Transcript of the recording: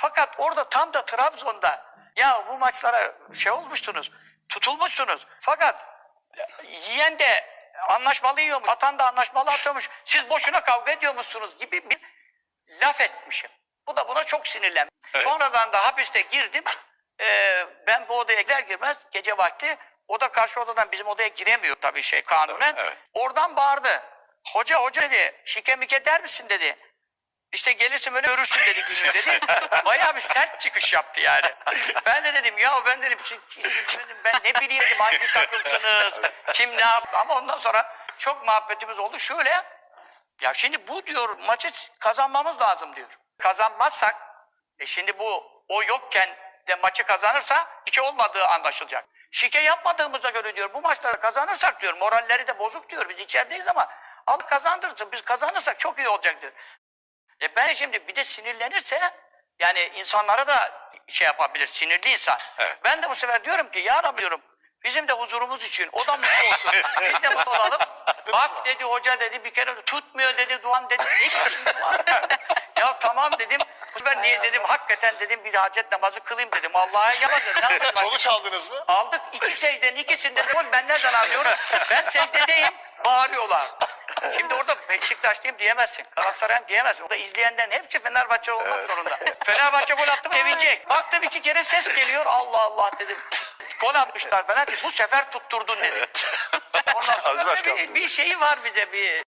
Fakat orada tam da Trabzon'da ya bu maçlara şey olmuşsunuz, tutulmuşsunuz. Fakat yiyen de anlaşmalı yiyormuş, atan da anlaşmalı atıyormuş. Siz boşuna kavga ediyormuşsunuz gibi bir laf etmişim. Bu da buna çok sinirlendim. Sonradan da hapiste girdim. Ee, ben bu odaya gider girmez gece vakti o da karşı odadan bizim odaya giremiyor tabii şey kanunen. Evet, evet. Oradan bağırdı. Hoca hoca dedi şike mike der misin dedi. İşte gelirsin böyle görürsün dedi günü dedi. Bayağı bir sert çıkış yaptı yani. Ben de dedim ya ben dedim siz, siz dedim, ben ne bileyim dedim, hangi takımsınız, kim ne yap. Ama ondan sonra çok muhabbetimiz oldu. Şöyle ya şimdi bu diyor maçı kazanmamız lazım diyor. Kazanmazsak e şimdi bu o yokken de maçı kazanırsa şike olmadığı anlaşılacak. Şike yapmadığımıza göre diyor bu maçları kazanırsak diyor moralleri de bozuk diyor biz içerideyiz ama al kazandırsın biz kazanırsak çok iyi olacak diyor. E ben şimdi bir de sinirlenirse yani insanlara da şey yapabilir sinirli insan. Evet. Ben de bu sefer diyorum ki ya Rabbi diyorum bizim de huzurumuz için o da mutlu olsun. Biz de mutlu olalım. Bak dedi hoca dedi bir kere tutmuyor dedi duan dedi. Ya tamam dedim. Sefer niye dedim hakikaten dedim bir hacet namazı kılayım dedim. Allah'a yalan? Sonuç aldınız mı? Aldık iki secdenin ikisinde de ben nereden anlıyorum? Ben secdedeyim bağırıyorlar. Şimdi orada Beşiktaşlıyım diyemezsin. Galatasaray'ım diyemezsin. Orada izleyenlerin hepsi Fenerbahçe olmak zorunda. Fenerbahçe gol attı mı sevinecek. Baktım iki kere ses geliyor. Allah Allah dedim. Gol atmışlar falan. Bu sefer tutturdun dedi. Ondan sonra Başkan. bir, bir şeyi var bize bir